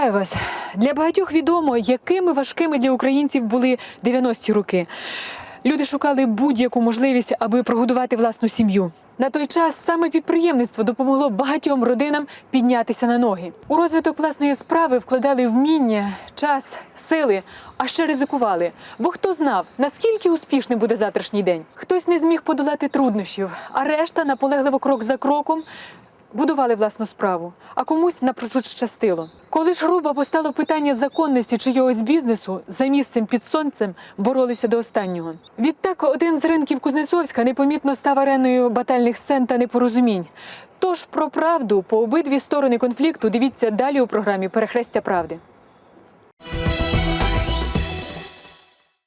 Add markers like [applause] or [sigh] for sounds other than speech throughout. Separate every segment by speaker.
Speaker 1: Вітаю вас! Для багатьох відомо, якими важкими для українців були 90-ті роки. Люди шукали будь-яку можливість, аби прогодувати власну сім'ю. На той час саме підприємництво допомогло багатьом родинам піднятися на ноги. У розвиток власної справи вкладали вміння, час, сили, а ще ризикували. Бо хто знав, наскільки успішним буде завтрашній день? Хтось не зміг подолати труднощів, а решта наполегливо крок за кроком будували власну справу, а комусь напрочуд щастило. Коли ж грубо постало питання законності чийогось бізнесу, за місцем під сонцем боролися до останнього. Відтак один з ринків Кузнецовська непомітно став ареною батальних сцен та непорозумінь. Тож про правду по обидві сторони конфлікту дивіться далі у програмі Перехрестя правди.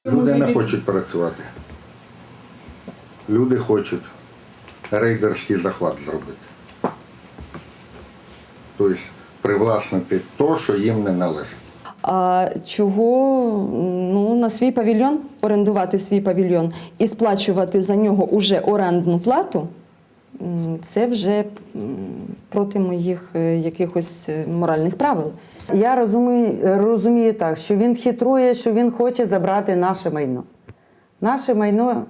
Speaker 2: Люди не хочуть працювати. Люди хочуть рейдерський захват зробити. Тобто привласнити те, що їм не належить.
Speaker 3: А чого ну, на свій павільйон, орендувати свій павільйон і сплачувати за нього уже орендну плату, це вже проти моїх е, якихось е, моральних правил.
Speaker 4: Я розумію, розумію так, що він хитрує, що він хоче забрати наше майно. Наше майно,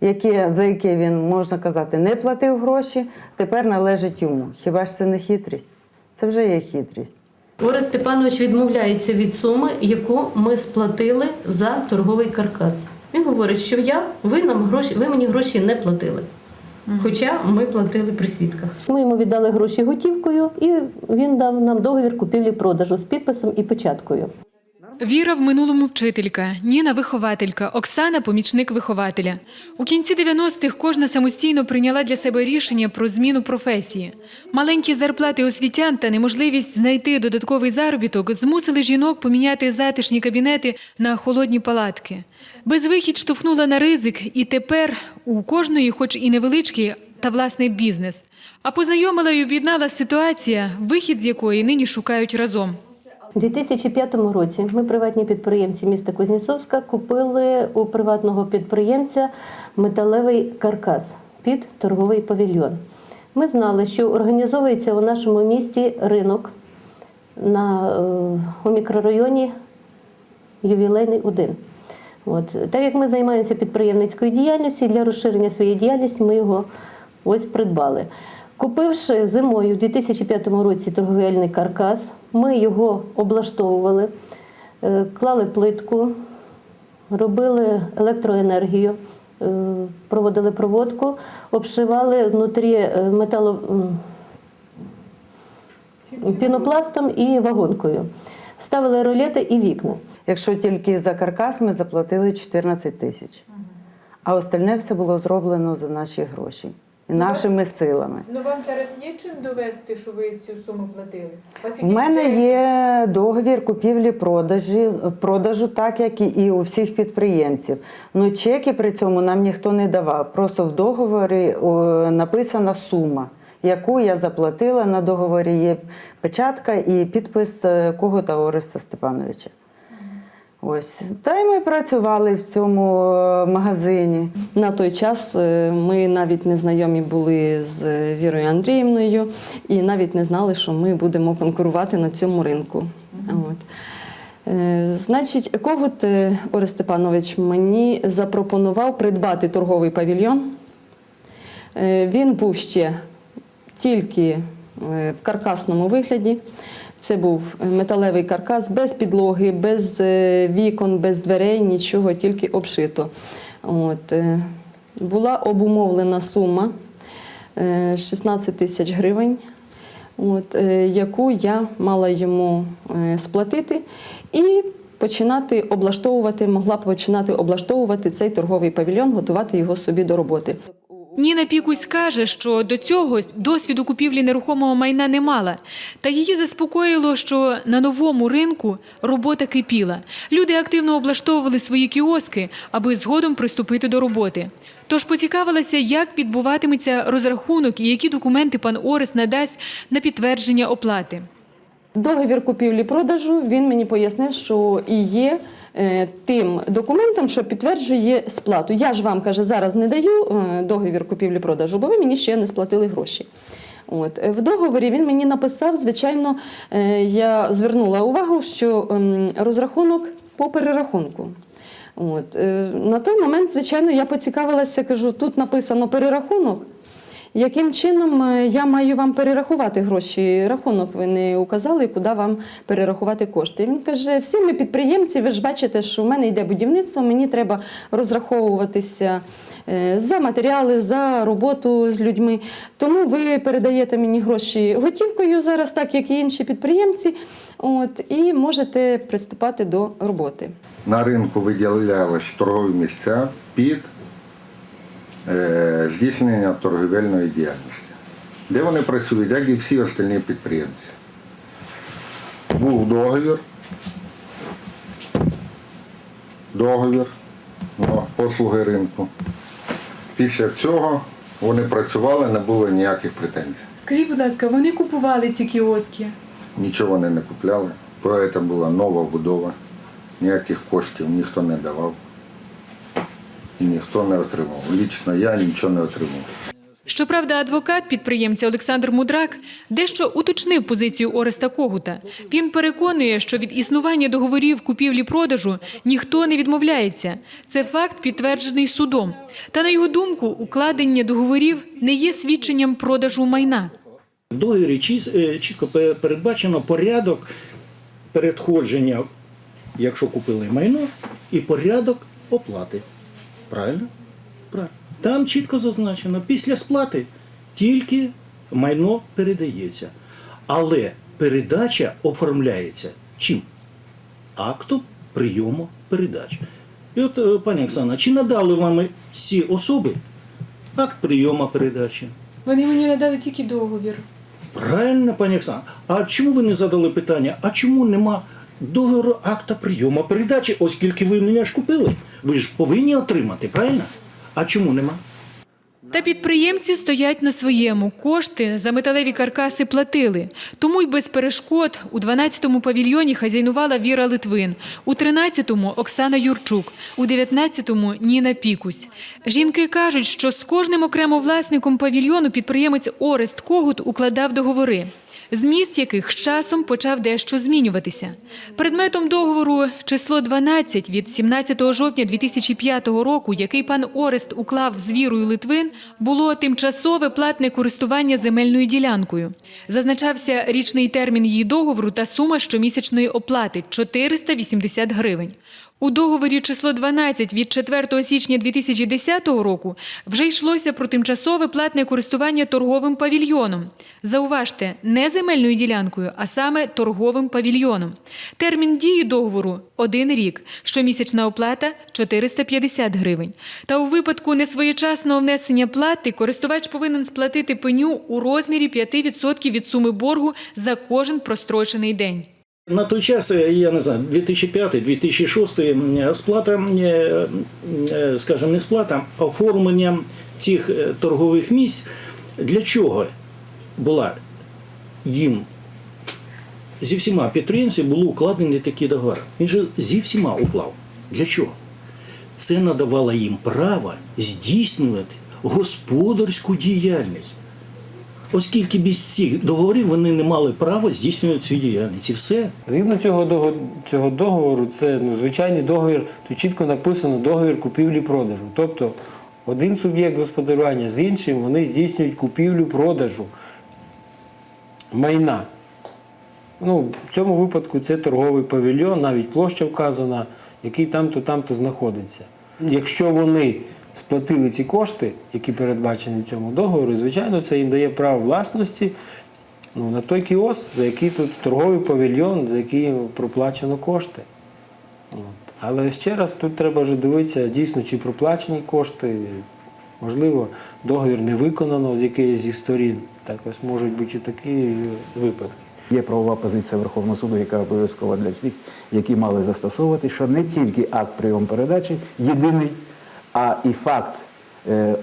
Speaker 4: яке, за яке він, можна казати, не платив гроші, тепер належить йому. Хіба ж це не хитрість? Це вже є хитрість.
Speaker 5: Орес Степанович відмовляється від суми, яку ми сплатили за торговий каркас. Він говорить, що я, ви нам гроші, ви мені гроші не платили. Хоча ми платили при свідках.
Speaker 6: Ми йому віддали гроші готівкою, і він дав нам договір купівлі-продажу з підписом і печаткою.
Speaker 1: Віра в минулому вчителька, Ніна вихователька, Оксана помічник вихователя. У кінці 90-х кожна самостійно прийняла для себе рішення про зміну професії. Маленькі зарплати освітян та неможливість знайти додатковий заробіток змусили жінок поміняти затишні кабінети на холодні палатки. Безвихідь штовхнула на ризик, і тепер у кожної, хоч і невеличкий, та власний бізнес. А познайомила і об'єднала ситуація, вихід з якої нині шукають разом.
Speaker 6: У 2005 році ми, приватні підприємці міста Кузнєцовська, купили у приватного підприємця металевий каркас під торговий павільйон. Ми знали, що організовується у нашому місті ринок на, е, у мікрорайоні Ювілейний 1. От. Так як ми займаємося підприємницькою діяльністю, для розширення своєї діяльності ми його ось придбали. Купивши зимою у 2005 році торговельний каркас, ми його облаштовували, е, клали плитку, робили електроенергію, е, проводили проводку, обшивали внутрі е, метало, пінопластом і вагонкою. Ставили ролети і вікна.
Speaker 4: Якщо тільки за каркас ми заплатили 14 тисяч, а остальне все було зроблено за наші гроші і нашими силами.
Speaker 1: Ну вам зараз є чим довести, що ви цю суму платили?
Speaker 4: У мене є договір купівлі-продажі, продажу, так як і у всіх підприємців. Ну чеки при цьому нам ніхто не давав. Просто в договорі о, написана сума, яку я заплатила. На договорі є печатка і підпис е, Когота Ореста Степановича. Ось та й ми працювали в цьому е, магазині.
Speaker 3: На той час е, ми навіть не знайомі були з Вірою Андріївною і навіть не знали, що ми будемо конкурувати на цьому ринку. От. Е, Значить, Когут Орест Степанович мені запропонував придбати торговий павільйон. Він був ще тільки в каркасному вигляді. Це був металевий каркас без підлоги, без е, вікон, без дверей, нічого, тільки обшито. От. е, Була обумовлена сума е, 16 тисяч гривень, от, е, яку я мала йому е, сплатити і починати облаштовувати, могла б починати облаштовувати цей торговий павільйон, готувати його собі до роботи.
Speaker 1: Ніна Пікусь каже, що до цього досвіду купівлі нерухомого майна не мала. Та її заспокоїло, що на новому ринку робота кипіла. Люди активно облаштовували свої кіоски, аби згодом приступити до роботи. Тож поцікавилася, як відбуватиметься розрахунок і які документи пан Орес надасть на підтвердження оплати.
Speaker 3: Договір купівлі-продажу він мені пояснив, що і є тим документом, що підтверджує сплату. Я ж вам каже, зараз не даю е, договір купівлі-продажу, бо ви мені ще не сплатили гроші. От. Е, В договорі він мені написав, звичайно, е, я звернула увагу, що ем, розрахунок по перерахунку. От. е, На той момент, звичайно, я поцікавилася, кажу, тут написано перерахунок. Яким чином е, я маю вам перерахувати гроші? Рахунок ви не указали, куди вам перерахувати кошти. Він каже: всі ми підприємці, ви ж бачите, що в мене йде будівництво, мені треба розраховуватися е, за матеріали, за роботу з людьми. Тому ви передаєте мені гроші готівкою зараз, так як і інші підприємці, от, і можете приступати до роботи.
Speaker 2: На ринку виділялись торгові місця під здійснення торговельної діяльності, де вони працюють, як і всі остальні підприємці. Був договір, договір на послуги ринку. Після цього вони працювали, не було ніяких претензій.
Speaker 1: Скажіть, будь ласка, вони купували ці кіоски?
Speaker 2: Нічого вони не купляли. Проєкт була нова будова, ніяких коштів ніхто не давав і ніхто не отримав. Лічно я нічого не отримав.
Speaker 1: Щоправда, адвокат підприємця Олександр Мудрак дещо уточнив позицію Ореста Когута. Він переконує, що від існування договорів купівлі-продажу ніхто не відмовляється. Це факт підтверджений судом. Та на його думку, укладення договорів не є свідченням продажу майна.
Speaker 7: В договорі е, чітко передбачено порядок передходження, якщо купили майно, і порядок оплати. Правильно? Правильно. Там чітко зазначено, після сплати тільки майно передається. Але передача оформляється чим? Актом прийому передачі. І от, е, пані Оксана, чи надали вам ці особи акт прийому передачі?
Speaker 1: Вони мені надали тільки договір.
Speaker 7: Правильно, пані Оксана. А чому ви не задали питання? А чому нема договору акта прийому передачі, оскільки ви мене ж купили? Ви ж повинні отримати, правильно? А чому нема?
Speaker 1: Та підприємці стоять на своєму. Кошти за металеві каркаси платили. Тому й без перешкод у 12-му павільйоні хазяйнувала Віра Литвин, у 13-му – Оксана Юрчук, у 19-му – Ніна Пікусь. Жінки кажуть, що з кожним окремо власником павільйону підприємець Орест Когут укладав договори. Зміст яких з часом почав дещо змінюватися. Предметом договору число 12 від 17 жовтня 2005 року, який пан Орест уклав з Вірою Литвин, було тимчасове платне користування земельною ділянкою. Зазначався річний термін її договору та сума щомісячної оплати 480 гривень. У договорі число 12 від 4 січня 2010 року вже йшлося про тимчасове платне користування торговим павільйоном. Зауважте, не земельною ділянкою, а саме торговим павільйоном. Термін дії договору – один рік, щомісячна оплата – 450 гривень. Та у випадку несвоєчасного внесення плати користувач повинен сплатити пеню у розмірі 5% від суми боргу за кожен прострочений день.
Speaker 7: На той час, е, я не знаю, 2005-2006 сплата, е, е, скажімо, не сплата, а оформлення цих торгових місць для чого була їм зі всіма підприємцями були укладені такі договори. Він же зі всіма уклав. Для чого? Це надавало їм право здійснювати господарську діяльність. Оскільки без цих договорів вони не мали права здійснювати цю діяльність. І все.
Speaker 8: Згідно цього цього договору, це ну, звичайний договір, тут чітко написано договір купівлі-продажу. Тобто один суб'єкт господарювання з іншим вони здійснюють купівлю-продажу майна. Ну, в цьому випадку це торговий павільйон, навіть площа вказана, який там-то, там-то знаходиться. Якщо вони сплатили ці кошти, які передбачені в цьому договорі, звичайно, це їм дає право власності ну, на той кіоск, за який тут торговий павільйон, за який проплачено кошти. От. Але ще раз тут треба вже дивитися, дійсно, чи проплачені кошти. Можливо, договір не виконано з якоїсь зі сторін. Так ось можуть бути і такі випадки.
Speaker 9: Є правова позиція Верховного суду, яка обов'язкова для всіх, які мали застосовувати, що не тільки акт прийому передачі єдиний, а і факт е,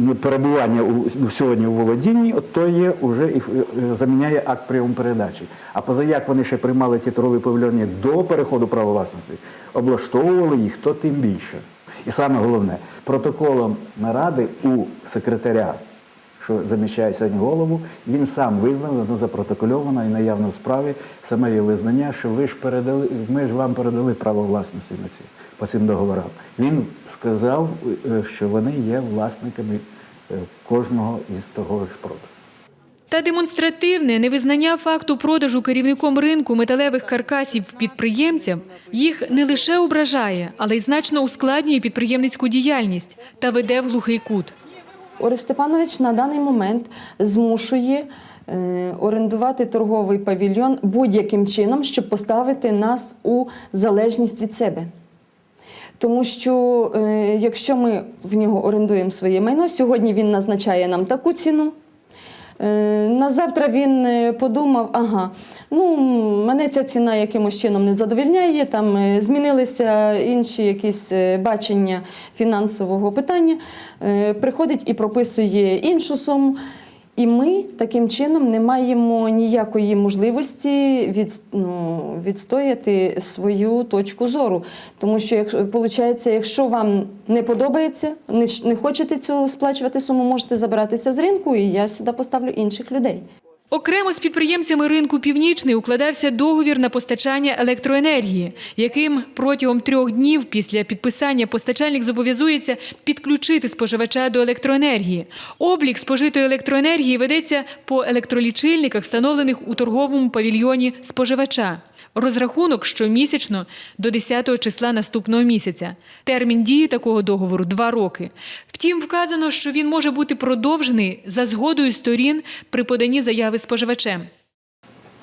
Speaker 9: е, перебування у, сьогодні у володінні, то є уже і е, заміняє акт прийому передачі. А поза як вони ще приймали ті торгові павільйони до переходу права власності, облаштовували їх, то тим більше. І саме головне, протоколом наради у секретаря що заміщає сьогодні голову, він сам визнав, воно запротокольовано і наявно в справі саме є визнання, що ви ж передали, ми ж вам передали право власності на ці по цим договорам. Він сказав, е, що вони є власниками е, кожного із торгових споруд.
Speaker 1: Та демонстративне невизнання факту продажу керівником ринку металевих каркасів підприємцям їх не лише ображає, але й значно ускладнює підприємницьку діяльність та веде в глухий кут.
Speaker 3: Орес Степанович на даний момент змушує е, орендувати торговий павільйон будь-яким чином, щоб поставити нас у залежність від себе. Тому що е, якщо ми в нього орендуємо своє майно, сьогодні він назначає нам таку ціну. Е, На завтра він е, подумав, ага, ну мене ця ціна якимось чином не задовільняє, там змінилися інші якісь бачення фінансового питання, приходить і прописує іншу суму. І ми таким чином не маємо ніякої можливості від, ну, відстояти свою точку зору. Тому що, як, виходить, якщо вам не подобається, не, не хочете цю сплачувати суму, можете забиратися з ринку, і я сюди поставлю інших людей.
Speaker 1: Окремо з підприємцями ринку Північний укладався договір на постачання електроенергії, яким протягом трьох днів після підписання постачальник зобов'язується підключити споживача до електроенергії. Облік спожитої електроенергії ведеться по електролічильниках, встановлених у торговому павільйоні споживача. Розрахунок щомісячно до 10 числа наступного місяця. Термін дії такого договору два роки. Втім, вказано, що він може бути продовжений за згодою сторін при поданні заяви споживачем.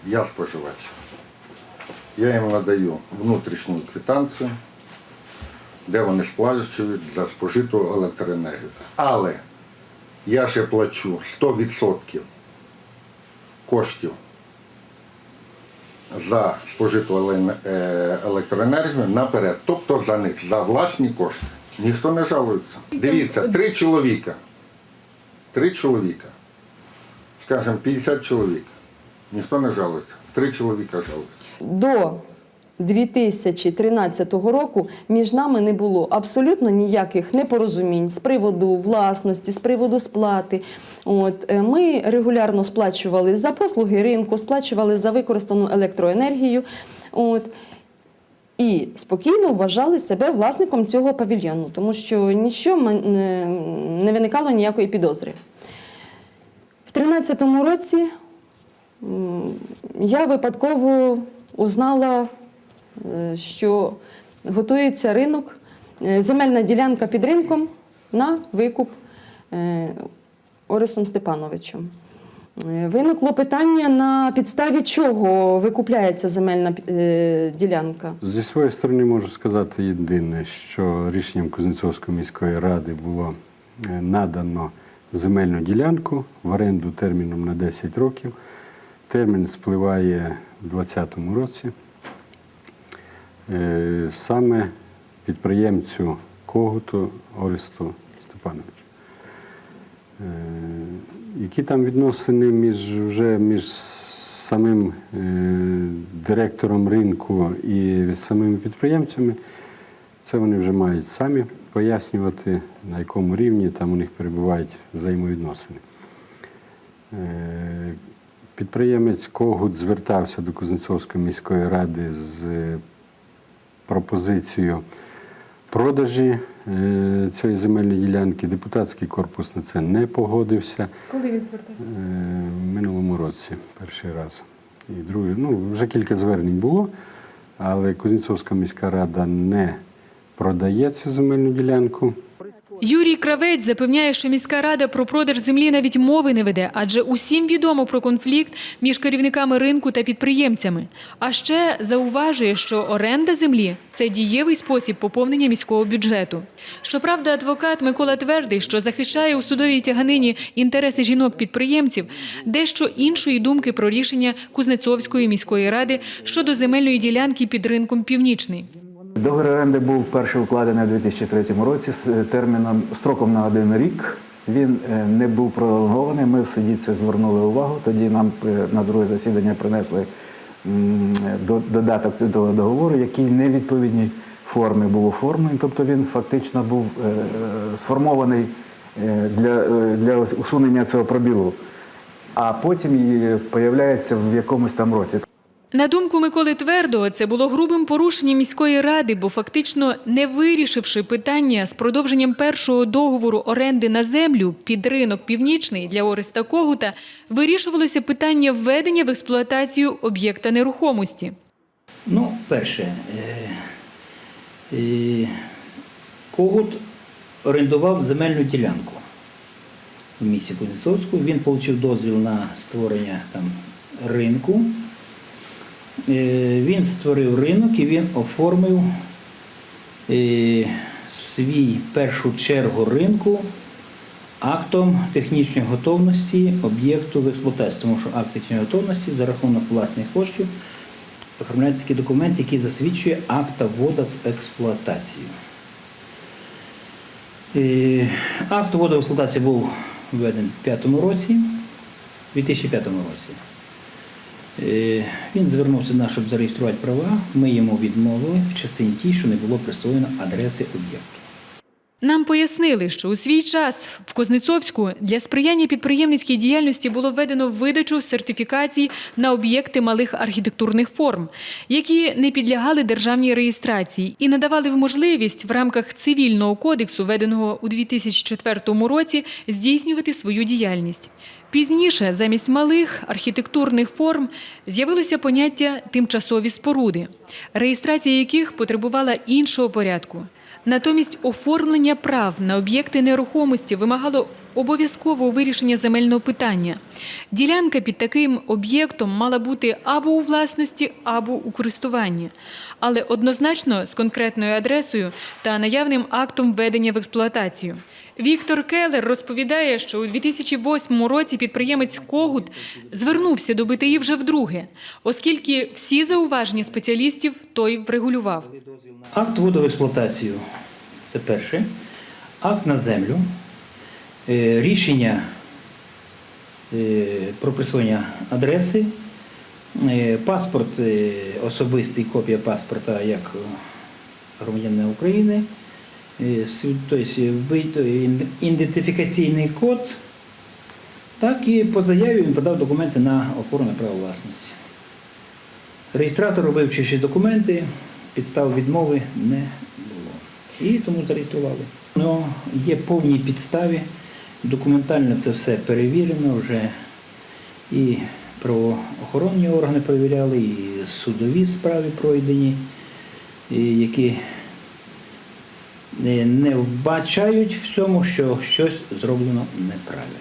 Speaker 2: Я споживач. Я їм надаю внутрішню квитанцію, де вони сплачують за спожиту електроенергію. Але я ще плачу 100% коштів за спожиту е, електроенергію наперед, тобто за них, за власні кошти. Ніхто не жалується. Дивіться, три чоловіка. Три чоловіка. Скажімо, 50 чоловік. Ніхто не жалується. Три чоловіка жалуються.
Speaker 3: До 2013 року між нами не було абсолютно ніяких непорозумінь з приводу власності, з приводу сплати. От, е, ми регулярно сплачували за послуги ринку, сплачували за використану електроенергію. От, і спокійно вважали себе власником цього павільйону, тому що нічого не, виникало ніякої підозри. В 2013 році я випадково узнала, що готується ринок, е, земельна ділянка під ринком на викуп е, Орисом Степановичем. Е, Виникло питання, на підставі чого викупляється земельна е, ділянка.
Speaker 10: Зі своєї сторони можу сказати єдине, що рішенням Кузнецовської міської ради було е, надано земельну ділянку в оренду терміном на 10 років. Термін спливає у 2020 році. Е, Саме підприємцю Когуту Оресту Степановичу. Е, Які там відносини між вже між самим е, директором ринку і самими підприємцями, це вони вже мають самі пояснювати, на якому рівні там у них перебувають взаємовідносини. Підприємець Когут звертався до Кузнецовської міської ради з пропозицією продажі е, цієї земельної ділянки. Депутатський корпус на це не погодився.
Speaker 1: Коли він звертався?
Speaker 10: Е, В минулому році перший раз. І другий, ну, вже кілька звернень було, але Кузнецовська міська рада не продає цю земельну ділянку.
Speaker 1: Юрій Кравець запевняє, що міська рада про продаж землі навіть мови не веде, адже усім відомо про конфлікт між керівниками ринку та підприємцями. А ще зауважує, що оренда землі це дієвий спосіб поповнення міського бюджету. Щоправда, адвокат Микола твердий, що захищає у судовій тяганині інтереси жінок-підприємців, дещо іншої думки про рішення Кузнецовської міської ради щодо земельної ділянки під ринком Північний.
Speaker 9: Договір оренди був вперше укладений у 2003 році з е, терміном строком на один рік. Він е, не був пролонгований. Ми в суді це звернули увагу. Тоді нам е, на друге засідання принесли додаток до договору, який в невідповідній формі був оформлений. Тобто він фактично був сформований для, для усунення цього пробілу, а потім і появляється в якомусь там році.
Speaker 1: На думку Миколи Твердого, це було грубим порушенням міської ради, бо фактично не вирішивши питання з продовженням першого договору оренди на землю під ринок північний для Ореста Когута, вирішувалося питання введення в експлуатацію об'єкта нерухомості.
Speaker 11: Ну, перше, е, е, Когут орендував земельну ділянку в місті Кузнецовську. Він отримав дозвіл на створення там ринку. Е, Він створив ринок і він оформив е, свій першу чергу ринку актом технічної готовності об'єкту в експлуатації, тому що акт технічної готовності за рахунок власних коштів оформляється такий документ, який засвідчує акт вводу в експлуатацію. Е, Акт вводу в експлуатацію був введений в 2005 році, 2005 році. Е, Він звернувся до нас, щоб зареєструвати права. Ми йому відмовили в частині тій, що не було присвоєно адреси об'єкту.
Speaker 1: Нам пояснили, що у свій час в Кузнецовську для сприяння підприємницькій діяльності було введено видачу сертифікацій на об'єкти малих архітектурних форм, які не підлягали державній реєстрації і надавали можливість в рамках цивільного кодексу, введеного у 2004 році, здійснювати свою діяльність. Пізніше замість малих архітектурних форм з'явилося поняття тимчасові споруди, реєстрація яких потребувала іншого порядку. Натомість оформлення прав на об'єкти нерухомості вимагало обов'язкового вирішення земельного питання. Ділянка під таким об'єктом мала бути або у власності, або у користуванні, але однозначно з конкретною адресою та наявним актом введення в експлуатацію. Віктор Келер розповідає, що у 2008 році підприємець Когут звернувся до БТІ вже вдруге, оскільки всі зауваження спеціалістів той врегулював.
Speaker 11: Акт вводу в експлуатацію це перше. Акт на землю. Е, Рішення е, про присвоєння адреси. Е, Паспорт особистий, копія паспорта як громадянина України. Тобто ідентифікаційний код. Так і по заяві він подав документи на оформлення права власності. Реєстратор, вивчивши документи, підстав відмови не було. І тому зареєстрували. Ну, є повні підстави, документально це все перевірено вже. І правоохоронні органи перевіряли, і судові справи пройдені, і які не- не вбачають в цьому, що щось зроблено неправильно.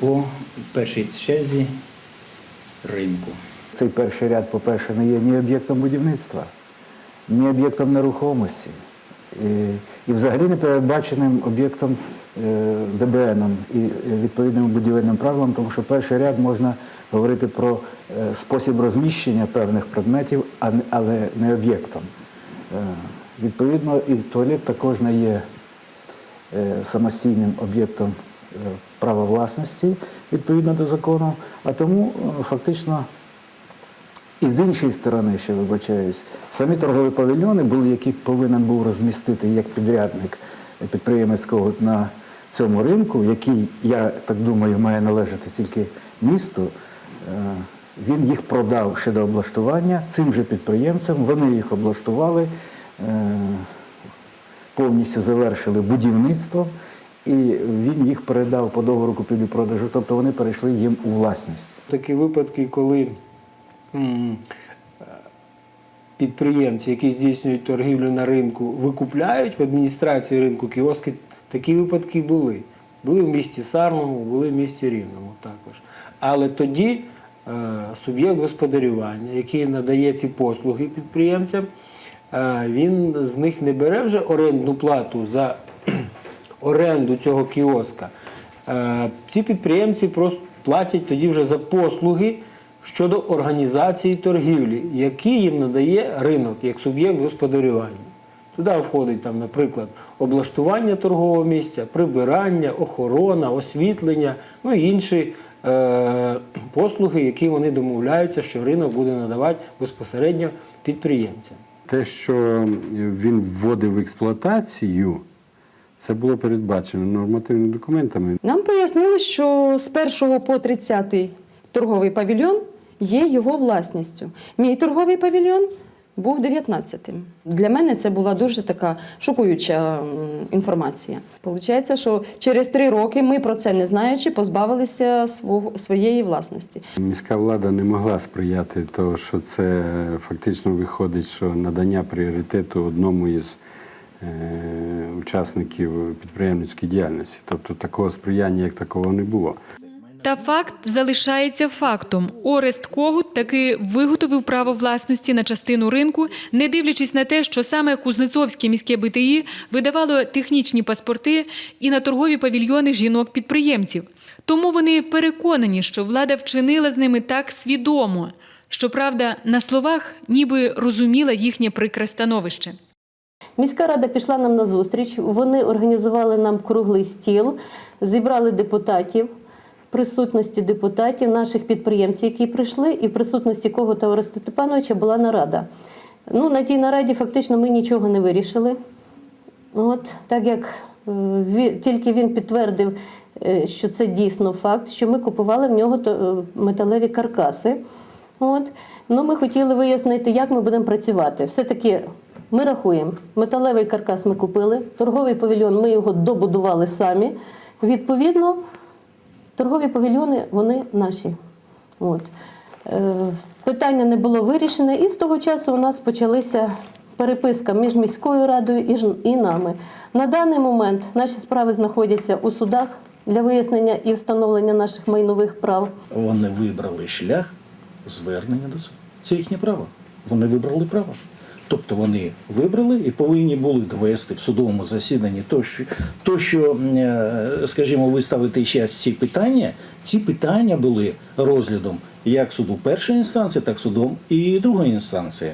Speaker 11: По першій черзі ринку.
Speaker 9: Цей перший ряд, по-перше, не є ні об'єктом будівництва, ні об'єктом нерухомості. І, і взагалі не передбаченим об'єктом е, ДБНом і е, відповідним будівельним правилам, тому що перший ряд можна говорити про е, спосіб розміщення певних предметів, а але не об'єктом. Е, Відповідно, і туалет також не є е, самостійним об'єктом е, права власності відповідно до закону, а тому е, фактично і з іншої сторони, ще вибачаюсь, самі торгові павільйони були, які повинен був розмістити як підрядник підприємець Когут на цьому ринку, який, я так думаю, має належати тільки місту. Він їх продав ще до облаштування цим же підприємцям. Вони їх облаштували, повністю завершили будівництво, і він їх передав по договору купівлі-продажу, тобто вони перейшли їм у власність.
Speaker 8: Такі випадки, коли е, підприємці, які здійснюють торгівлю на ринку, викупляють в адміністрації ринку кіоски, такі випадки були. Були в місті Сарному, були в місті Рівному також. Але тоді е, суб'єкт господарювання, який надає ці послуги підприємцям, е, він з них не бере вже орендну плату за [clears throat] оренду цього кіоска. Ці підприємці просто платять тоді вже за послуги щодо організації торгівлі, які їм надає ринок як суб'єкт господарювання. Туди входить, там, наприклад, облаштування торгового місця, прибирання, охорона, освітлення, ну і інші е, послуги, які вони домовляються, що ринок буде надавати безпосередньо підприємцям.
Speaker 10: Те, що він вводив в експлуатацію, Це було передбачено нормативними документами.
Speaker 3: Нам пояснили, що з 1 по 30 торговий павільйон є його власністю. Мій торговий павільйон був 19-тим. Для мене це була дуже така шокуюча інформація. Получається, що через три роки ми про це не знаючи, позбавилися свого, своєї власності.
Speaker 10: Міська влада не могла сприяти, тому що це фактично виходить, що надання пріоритету одному із е, учасників підприємницької діяльності. Тобто такого сприяння як такого не було.
Speaker 1: Та факт залишається фактом. Орест Когут таки виготовив право власності на частину ринку, не дивлячись на те, що саме Кузнецовське міське БТІ видавало технічні паспорти і на торгові павільйони жінок-підприємців. Тому вони переконані, що влада вчинила з ними так свідомо. Щоправда, на словах ніби розуміла їхнє прикре становище.
Speaker 6: Міська рада пішла нам на зустріч. Вони організували нам круглий стіл, зібрали депутатів. Присутності депутатів, наших підприємців, які прийшли, і в присутності Когута Ореста Степановича була нарада. Ну, на тій нараді фактично ми нічого не вирішили. От, так як е, тільки він підтвердив, е, що це дійсно факт, що ми купували в нього е, металеві каркаси. От. Ну, ми хотіли вияснити, як ми будемо працювати. Все-таки ми рахуємо, металевий каркас ми купили, торговий павільйон ми його добудували самі. Відповідно, торгові павільйони вони наші. От. Е, питання не було вирішене, і з того часу у нас почалися переписка між міською радою і, нами. На даний момент наші справи знаходяться у судах для вияснення і встановлення наших майнових прав.
Speaker 7: Вони вибрали шлях звернення до суду. Це їхнє право. Вони вибрали право. Тобто вони вибрали і повинні були довести в судовому засіданні то, що, то, що е, скажімо, виставити ще ці питання. Ці питання були розглядом як суду першої інстанції, так і судом і другої інстанції.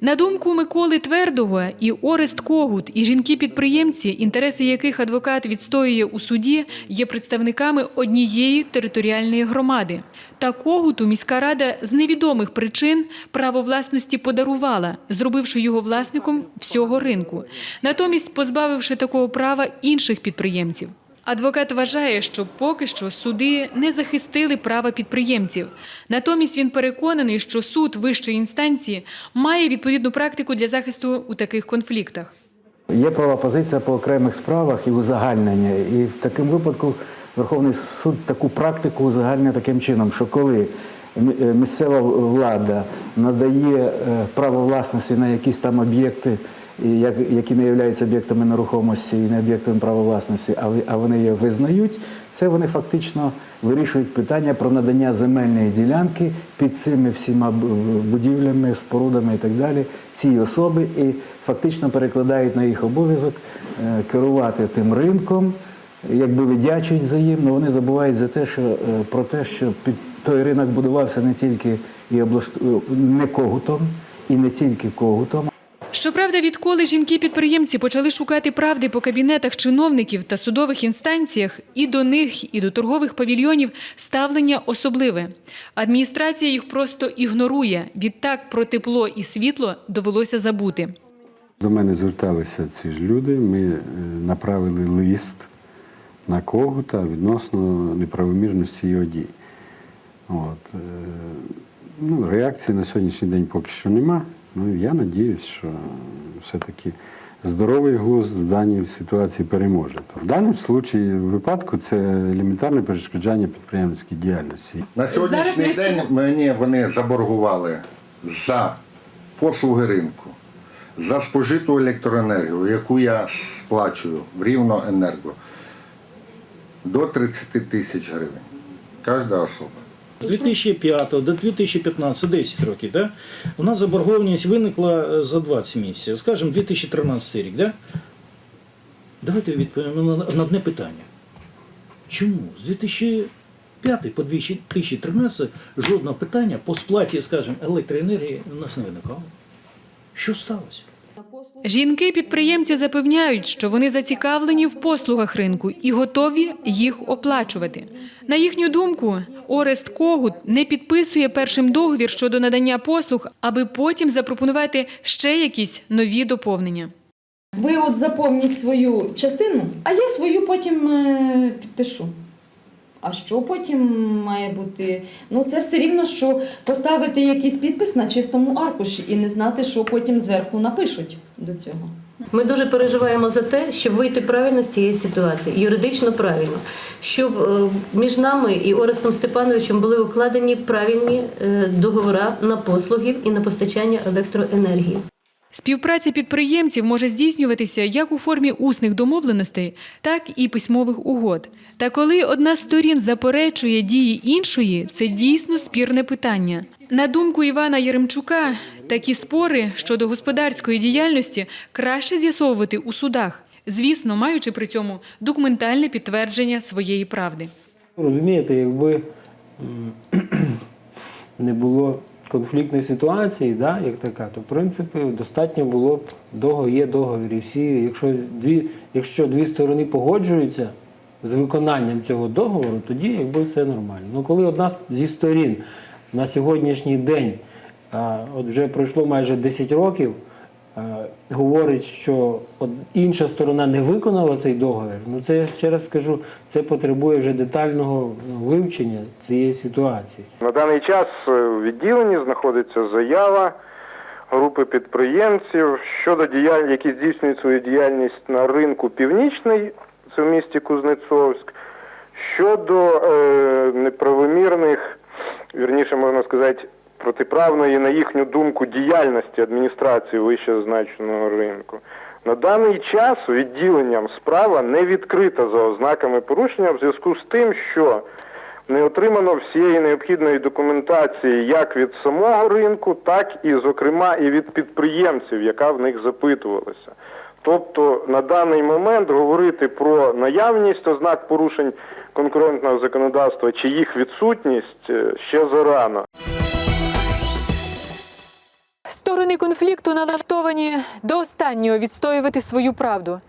Speaker 1: На думку Миколи Твердого, і Орест Когут, і жінки-підприємці, інтереси яких адвокат відстоює у суді, є представниками однієї територіальної громади. Та Когуту міська рада з невідомих причин право власності подарувала, зробивши його власником всього ринку, натомість позбавивши такого права інших підприємців. Адвокат вважає, що поки що суди не захистили права підприємців. Натомість він переконаний, що суд вищої інстанції має відповідну практику для захисту у таких конфліктах.
Speaker 9: Є права позиція по окремих справах і узагальнення. І в такому випадку Верховний суд таку практику узагальнює таким чином, що коли е, місцева влада надає е, право власності на якісь там об'єкти, які не являються об'єктами нерухомості і не об'єктами права власності, а вони її визнають, це вони фактично вирішують питання про надання земельної ділянки під цими всіма будівлями, спорудами і так далі цій особи і фактично перекладають на їх обов'язок е, керувати тим ринком, якби видячують за їм, але вони забувають за те, що е, про те, що під той ринок будувався не тільки і облашт- не когутом, і не тільки когутом,
Speaker 1: Щоправда, відколи жінки-підприємці почали шукати правди по кабінетах чиновників та судових інстанціях, і до них, і до торгових павільйонів ставлення особливе. Адміністрація їх просто ігнорує. Відтак про тепло і світло довелося забути.
Speaker 10: До мене зверталися ці ж люди. Ми е, направили лист на когута відносно неправомірності його дій. От. е, Ну, реакції на сьогоднішній день поки що нема. Ну, я надіюсь, що все-таки здоровий глузд в даній ситуації переможе. В даному случаї, випадку це елементарне перешкоджання підприємницькій діяльності.
Speaker 2: На сьогоднішній
Speaker 1: Зараз
Speaker 2: день мені вони заборгували за послуги ринку, за спожиту електроенергію, яку я сплачую в Рівноенерго, до 30 тисяч гривень. Кожна особа.
Speaker 7: З 2005 до 2015, 10 років, да? у нас заборгованість виникла е, за 20 місяців, скажімо, 2013 рік. Да? Давайте відповімо на, одне питання. Чому з 2005 по 2013 жодного питання по сплаті, скажімо, електроенергії у нас не виникало? Що сталося?
Speaker 1: Жінки-підприємці запевняють, що вони зацікавлені в послугах ринку і готові їх оплачувати. На їхню думку, Орест Когут не підписує першим договір щодо надання послуг, аби потім запропонувати ще якісь нові доповнення.
Speaker 12: Ви от заповніть свою частину, а я свою потім е, підпишу. А що потім має бути? Ну, це все рівно, що поставити якийсь підпис на чистому аркуші і не знати, що потім зверху напишуть до цього.
Speaker 6: Ми дуже переживаємо за те, щоб вийти правильно з цієї ситуації, юридично правильно, щоб е, між нами і Орестом Степановичем були укладені правильні е, договори на послуги і на постачання електроенергії.
Speaker 1: Співпраця підприємців може здійснюватися як у формі усних домовленостей, так і письмових угод. Та коли одна з сторін заперечує дії іншої, це дійсно спірне питання. На думку Івана Яремчука, такі спори щодо господарської діяльності краще з'ясовувати у судах, звісно, маючи при цьому документальне підтвердження своєї правди.
Speaker 8: Розумієте, якби [clears throat] не було конфліктної ситуації, да, як така, то в принципі достатньо було б договір, є договір. І всі, якщо дві, якщо дві сторони погоджуються з виконанням цього договору, тоді якби все нормально. Ну коли одна зі сторін на сьогоднішній день, а, от вже пройшло майже 10 років, говорить, що інша сторона не виконала цей договір, ну це я ще раз скажу, це потребує вже детального ну, вивчення цієї ситуації.
Speaker 13: На даний час е, в відділенні знаходиться заява групи підприємців щодо діяль... які здійснюють свою діяльність на ринку Північний, це в місті Кузнецовськ, щодо е, неправомірних, вірніше можна сказати, протиправної, на їхню думку, діяльності адміністрації вищезазначеного ринку. На даний час відділенням справа не відкрита за ознаками порушення в зв'язку з тим, що не отримано всієї необхідної документації як від самого ринку, так і, зокрема, і від підприємців, яка в них запитувалася. Тобто на даний момент говорити про наявність ознак порушень конкурентного законодавства чи їх відсутність е, ще зарано.
Speaker 1: Сторони конфлікту налаштовані до останнього відстоювати свою правду.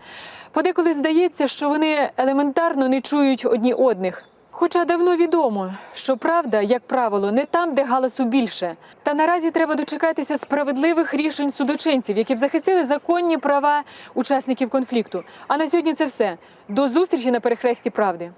Speaker 1: Подеколи здається, що вони елементарно не чують одні одних. Хоча давно відомо, що правда, як правило, не там, де галасу більше. Та наразі треба дочекатися справедливих рішень судочинців, які б захистили законні права учасників конфлікту. А на сьогодні це все. До зустрічі на перехресті правди.